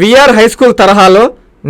VR high school తరహాలో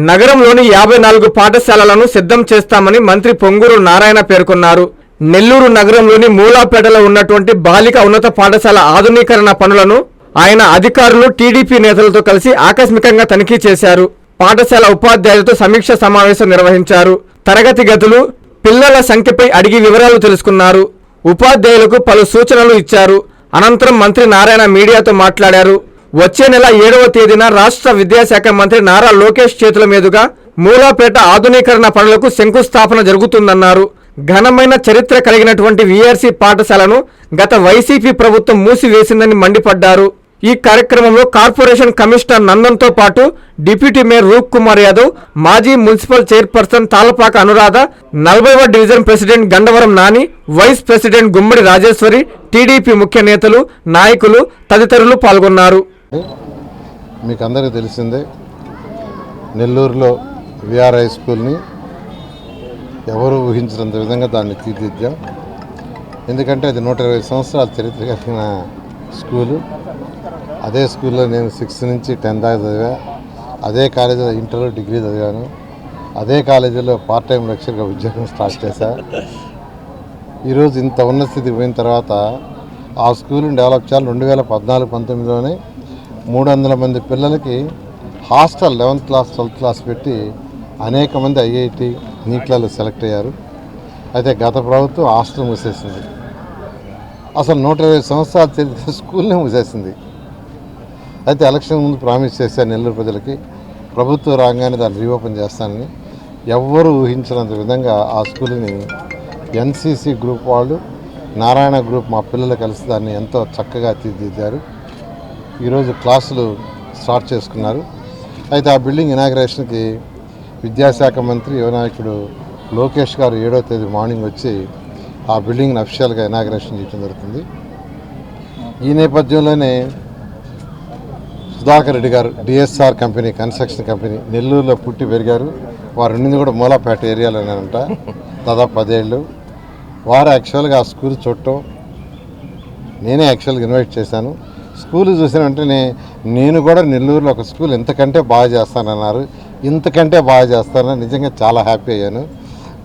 నగరంలోని యాభై నాలుగు పాఠశాలలను సిద్ధం చేస్తామని మంత్రి పొంగూరు నారాయణ పేర్కొన్నారు. నెల్లూరు నగరంలోని మూలాపేటలో ఉన్నటువంటి బాలిక ఉన్నత పాఠశాల ఆధునీకరణ పనులను ఆయన అధికారులు టీడీపీ నేతలతో కలిసి ఆకస్మికంగా తనిఖీ చేశారు. పాఠశాల ఉపాధ్యాయులతో సమీక్ష సమావేశం నిర్వహించారు. తరగతి గదులు పిల్లల సంఖ్యపై అడిగి వివరాలు తెలుసుకున్నారు. ఉపాధ్యాయులకు పలు సూచనలు ఇచ్చారు. అనంతరం మంత్రి నారాయణ మీడియాతో మాట్లాడారు. వచ్చే నెల ఏడవ తేదీన రాష్ట్ర విద్యాశాఖ మంత్రి నారా లోకేష్ చేతుల మీదుగా మూలాపేట ఆధునీకరణ పనులకు శంకుస్థాపన జరుగుతుందన్నారు. ఘనమైన చరిత్ర కలిగినటువంటి వీఆర్సీ పాఠశాలను గత వైసీపీ ప్రభుత్వం మూసివేసిందని మండిపడ్డారు. ఈ కార్యక్రమంలో కార్పొరేషన్ కమిషనర్ నందన్తో పాటు డిప్యూటీ మేయర్ రూప్ కుమార్ యాదవ్ మాజీ మున్సిపల్ చైర్పర్సన్ తాలపాక అనురాధ నలభైవ division president Gandavaram Nani vice president Gummadi Rajeshwari TDP ముఖ్య నేతలు నాయకులు తదితరులు పాల్గొన్నారు. మీకు అందరికీ తెలిసిందే నెల్లూరులో విఆర్ హై స్కూల్ని ఎవరు ఊహించినంత విధంగా దాన్ని తీర్చిద్దాం ఎందుకంటే అది నూట ఇరవై సంవత్సరాల చరిత్ర కలిగిన స్కూలు. అదే స్కూల్లో నేను సిక్స్త్ నుంచి టెన్త్ దాకా చదివా. అదే కాలేజీలో ఇంటర్ డిగ్రీ చదివాను. అదే కాలేజీలో పార్ట్ టైం లెక్చర్గా ఉద్యోగం స్టార్ట్ చేశా. ఈరోజు ఇంత ఉన్న స్థితికి పోయిన తర్వాత ఆ స్కూల్ని డెవలప్ చేయాలి. రెండు వేల పద్నాలుగు పంతొమ్మిదిలోనే మూడు వందల మంది పిల్లలకి hostel eleventh class twelfth class పెట్టి అనేక మంది ఐఐటి నీట్లలో సెలెక్ట్ అయ్యారు. అయితే గత ప్రభుత్వం హాస్టల్ మూసేసింది. అసలు నూట ఇరవై సంవత్సరాలు చరిత్ర స్కూల్నే మూసేసింది. అయితే ఎలక్షన్ ముందు ప్రామిస్ చేశారు నెల్లూరు ప్రజలకి. ప్రభుత్వం రాగానే దాన్ని రీఓపెన్ చేస్తానని ఎవ్వరూ ఊహించినంత విధంగా ఆ స్కూల్ని ఎన్సీసీ గ్రూప్ వాళ్ళు నారాయణ గ్రూప్ మా పిల్లలు కలిసి దాన్ని ఎంతో చక్కగా తీర్చిదిద్దారు. ఈరోజు క్లాసులు స్టార్ట్ చేసుకున్నారు. అయితే ఆ బిల్డింగ్ ఇనాగ్రేషన్కి విద్యాశాఖ మంత్రి యువనాయకుడు లోకేష్ గారు ఏడో తేదీ మార్నింగ్ వచ్చి ఆ బిల్డింగ్ని అఫిషియల్గా ఇనాగ్రేషన్ చేయడం జరుగుతుంది. ఈ నేపథ్యంలోనే సుధాకర్ రెడ్డి గారు డిఎస్ఆర్ కంపెనీ కన్స్ట్రక్షన్ కంపెనీ నెల్లూరులో పుట్టి పెరిగారు. వారు ఉండింది కూడా మూలాపేట ఏరియాలోనేనంట. దాదాపు పదేళ్ళు. వారు యాక్చువల్గా ఆ స్కూల్ చూడటం నేనే యాక్చువల్గా ఇన్వైట్ చేశాను. స్కూల్ చూసిన వెంటనే నేను కూడా నెల్లూరులో ఒక స్కూల్ ఇంతకంటే బాగా చేస్తానన్నారు. ఇంతకంటే బాగా చేస్తానని నిజంగా చాలా హ్యాపీ అయ్యాను.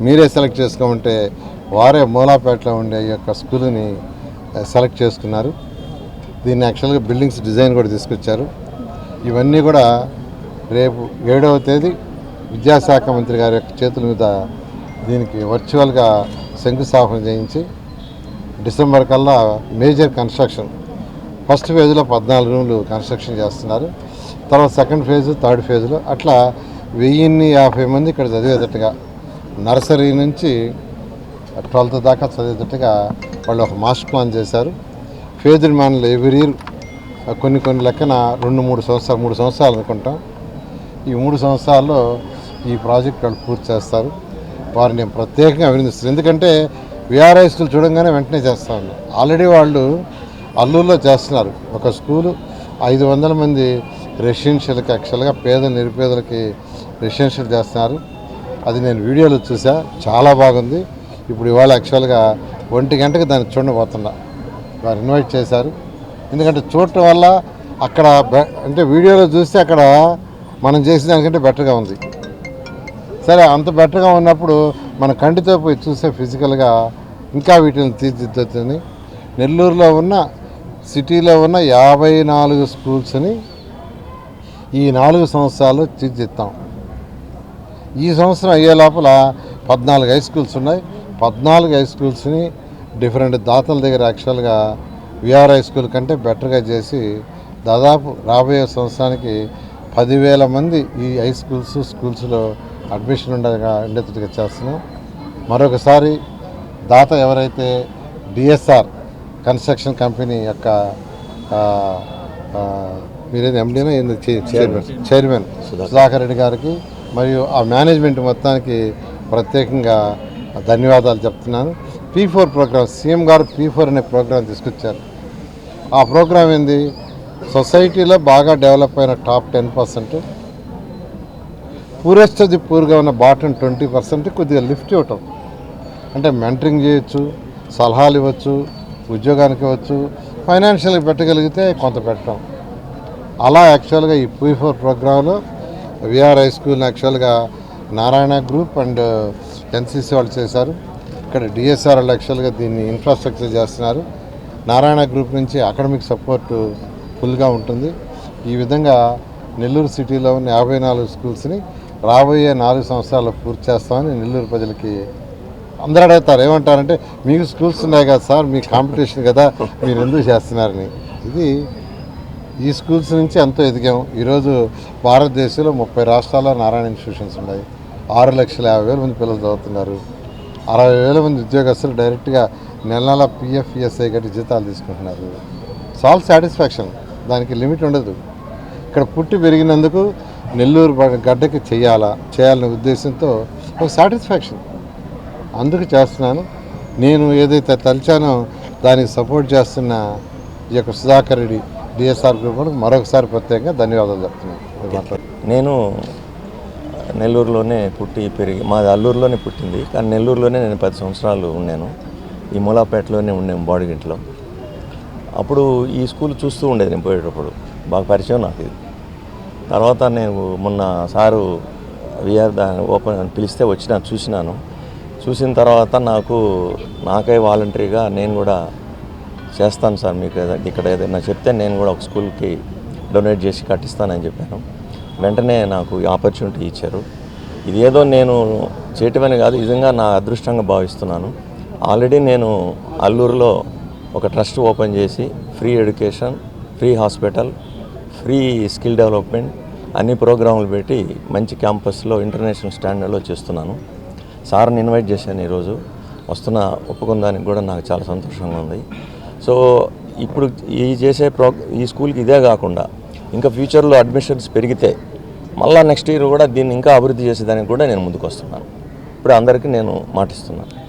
మీరే సెలెక్ట్ చేసుకోమంటే వారే మూలాపేటలో ఉండే ఈ యొక్క స్కూల్ని సెలెక్ట్ చేసుకున్నారు. దీన్ని యాక్చువల్గా బిల్డింగ్స్ డిజైన్ కూడా తీసుకొచ్చారు. ఇవన్నీ కూడా రేపు ఏడవ తేదీ విద్యాశాఖ మంత్రి గారి యొక్క చేతుల మీద దీనికి వర్చువల్గా శంకుస్థాపన చేయించి డిసెంబర్ కల్లా మేజర్ కన్స్ట్రక్షన్ ఫస్ట్ ఫేజ్లో పద్నాలుగు రూములు కన్స్ట్రక్షన్ చేస్తున్నారు. తర్వాత సెకండ్ ఫేజ్ థర్డ్ ఫేజ్లో అట్లా వెయ్యిన్ని యాభై మంది ఇక్కడ చదివేటట్టుగా నర్సరీ నుంచి ట్వెల్త్ దాకా చదివేటట్టుగా వాళ్ళు ఒక మాస్టర్ ప్లాన్ చేశారు. ఫేజ్ మ్యాన్లు ఎవ్రీ ఇయర్ కొన్ని కొన్ని లెక్కన రెండు మూడు సంవత్సరాలు మూడు సంవత్సరాలు అనుకుంటాం. ఈ మూడు సంవత్సరాల్లో ఈ ప్రాజెక్ట్ వాళ్ళు పూర్తి చేస్తారు. వారిని నేను ప్రత్యేకంగా అభినందిస్తున్నాను. ఎందుకంటే విఆర్ఐ స్కూల్ చూడంగానే వెంటనే చేస్తాను ఆల్రెడీ వాళ్ళు అల్లూరులో చేస్తున్నారు. ఒక స్కూలు ఐదు వందల మంది రెసిడెన్షియల్కి యాక్చువల్గా పేద నిరుపేదలకి రెసిడెన్షియల్ చేస్తున్నారు. అది నేను వీడియోలో చూసా. చాలా బాగుంది. ఇప్పుడు ఇవాళ యాక్చువల్గా ఒంటి గంటకి దాన్ని చూడబోతున్నా. వారు ఇన్వైట్ చేశారు. ఎందుకంటే చూడటం వల్ల అక్కడ అంటే వీడియోలో చూస్తే అక్కడ మనం చేసిన దానికంటే బెటర్గా ఉంది. సరే అంత బెటర్గా ఉన్నప్పుడు మన కంటితో పోయి చూస్తే ఫిజికల్గా ఇంకా వీటిని తీర్చిదిద్దుతుంది. నెల్లూరులో ఉన్న సిటీలో ఉన్న యాభై నాలుగు స్కూల్స్ని ఈ నాలుగు సంవత్సరాలు తీర్చిదిద్దాం. ఈ సంవత్సరం అయ్యే లోపల పద్నాలుగు హై స్కూల్స్ ఉన్నాయి. పద్నాలుగు హై స్కూల్స్ని డిఫరెంట్ దాతల దగ్గర యాక్చువల్గా విఆర్ హై స్కూల్ కంటే బెటర్గా చేసి దాదాపు రాబోయే సంవత్సరానికి పదివేల మంది ఈ హై స్కూల్స్ స్కూల్స్లో అడ్మిషన్ ఉండగా ఉండేటట్టుగా చేస్తున్నాం. మరొకసారి దాత ఎవరైతే డిఎస్ఆర్ కన్స్ట్రక్షన్ కంపెనీ యొక్క మీరేది ఎండీనా చైర్మన్ చైర్మన్ సుధాకర్. రెడ్డి గారికి మరియు ఆ మేనేజ్మెంట్ మొత్తానికి ప్రత్యేకంగా ధన్యవాదాలు చెప్తున్నాను. పీ ఫోర్ ప్రోగ్రామ్ సీఎం గారు పీ ఫోర్ అనే ప్రోగ్రాం తీసుకొచ్చారు. ఆ ప్రోగ్రాం ఏంది? సొసైటీలో బాగా డెవలప్ అయిన top ten percent poorest the పూర్గా ఉన్న బాటన్ ట్వంటీ పర్సెంట్ కొద్దిగా లిఫ్ట్ ఇవ్వటం. అంటే మెంటరింగ్ చేయొచ్చు సలహాలు ఇవ్వచ్చు ఉద్యోగానికి ఇవ్వచ్చు ఫైనాన్షియల్గా పెట్టగలిగితే కొంత పెట్టడం అలా యాక్చువల్గా ఈ పీ ఫోర్ ప్రోగ్రాంలో విఆర్ హై స్కూల్ యాక్చువల్గా నారాయణ గ్రూప్ అండ్ ఎన్సీసీ వాళ్ళు చేశారు. ఇక్కడ డిఎస్ఆర్ వాళ్ళు యాక్చువల్గా దీన్ని ఇన్ఫ్రాస్ట్రక్చర్ చేస్తున్నారు. నారాయణ గ్రూప్ నుంచి అకాడమిక్ సపోర్ట్ ఫుల్గా ఉంటుంది. ఈ విధంగా నెల్లూరు సిటీలో ఉన్న యాభై నాలుగు స్కూల్స్ని రాబోయే నాలుగు సంవత్సరాలు పూర్తి చేస్తామని నెల్లూరు ప్రజలకి అందరూ అడుగుతారు ఏమంటారంటే మీకు స్కూల్స్ ఉన్నాయి కదా సార్ మీ కాంపిటీషన్ కదా మీరు ఎందుకు చేస్తున్నారని. ఇది ఈ స్కూల్స్ నుంచి ఎంతో ఎదిగాం. ఈరోజు భారతదేశంలో ముప్పై రాష్ట్రాల్లో నారాయణ ఇన్స్టిట్యూషన్స్ ఉన్నాయి. ఆరు లక్షల యాభై వేల మంది పిల్లలు చదువుతున్నారు. అరవై వేల మంది ఉద్యోగస్తులు డైరెక్ట్గా నెల నెల పిఎఫ్ ఈఎస్ఐ గట్టి జీతాలు తీసుకుంటున్నారు. సాల్ సాటిస్ఫాక్షన్ దానికి లిమిట్ ఉండదు. ఇక్కడ పుట్టి పెరిగినందుకు నెల్లూరు గడ్డకి చేయాలా చేయాలనే ఉద్దేశంతో ఒక సాటిస్ఫాక్షన్ అందుకు చేస్తున్నాను. నేను ఏదైతే తలిచానో దానికి సపోర్ట్ చేస్తున్న ఈ యొక్క సుధాకర్ రెడ్డి డిఎస్ఆర్ గ్రూప్ మరొకసారి ప్రత్యేకంగా ధన్యవాదాలు చెప్తున్నాను. నేను నెల్లూరులోనే పుట్టి పెరిగి మాది అల్లూరులోనే పుట్టింది. కానీ నెల్లూరులోనే నేను పది సంవత్సరాలు ఉన్నాను. ఈ మూలాపేటలోనే ఉన్నాను బాడిగింట్లో. అప్పుడు ఈ స్కూల్ చూస్తూ ఉండేది నేను పోయేటప్పుడు. బాగా పరిచయం నాకు ఇది. తర్వాత నేను మొన్న సారు విఆర్ దాన్ని ఓపెన్ అని పిలిస్తే వచ్చినా చూసినాను. చూసిన తర్వాత నాకు నాకై వాలంటరీగా నేను కూడా చేస్తాను సార్ మీకు ఇక్కడ ఏదైనా చెప్తే నేను కూడా ఒక స్కూల్కి డొనేట్ చేసి కట్టిస్తానని చెప్పాను. వెంటనే నాకు ఈ ఆపర్చునిటీ ఇచ్చారు. ఇది ఏదో నేను చేయటమని కాదు నిజంగా నా అదృష్టంగా భావిస్తున్నాను. ఆల్రెడీ నేను అల్లూరులో ఒక ట్రస్ట్ ఓపెన్ చేసి free education free hospital free skill development అన్ని ప్రోగ్రాములు పెట్టి మంచి క్యాంపస్లో ఇంటర్నేషనల్ స్టాండర్డ్లో చేస్తున్నాను. సార్ని ఇన్వైట్ చేశాను ఈరోజు. వస్తున్న ఒప్పుకుందానికి కూడా నాకు చాలా సంతోషంగా ఉంది. సో ఇప్పుడు ఈ చేసే ప్రో ఈ స్కూల్కి ఇదే కాకుండా ఇంకా ఫ్యూచర్లో అడ్మిషన్స్ పెరిగితే మళ్ళీ నెక్స్ట్ ఇయర్ కూడా దీన్ని ఇంకా అభివృద్ధి చేసేదానికి కూడా నేను ముందుకు వస్తున్నాను. ఇప్పుడు అందరికీ నేను మాటిస్తున్నాను.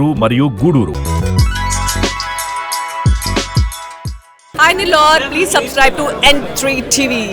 నెల్లూరు మరియు Gudur I lord please subscribe to N TV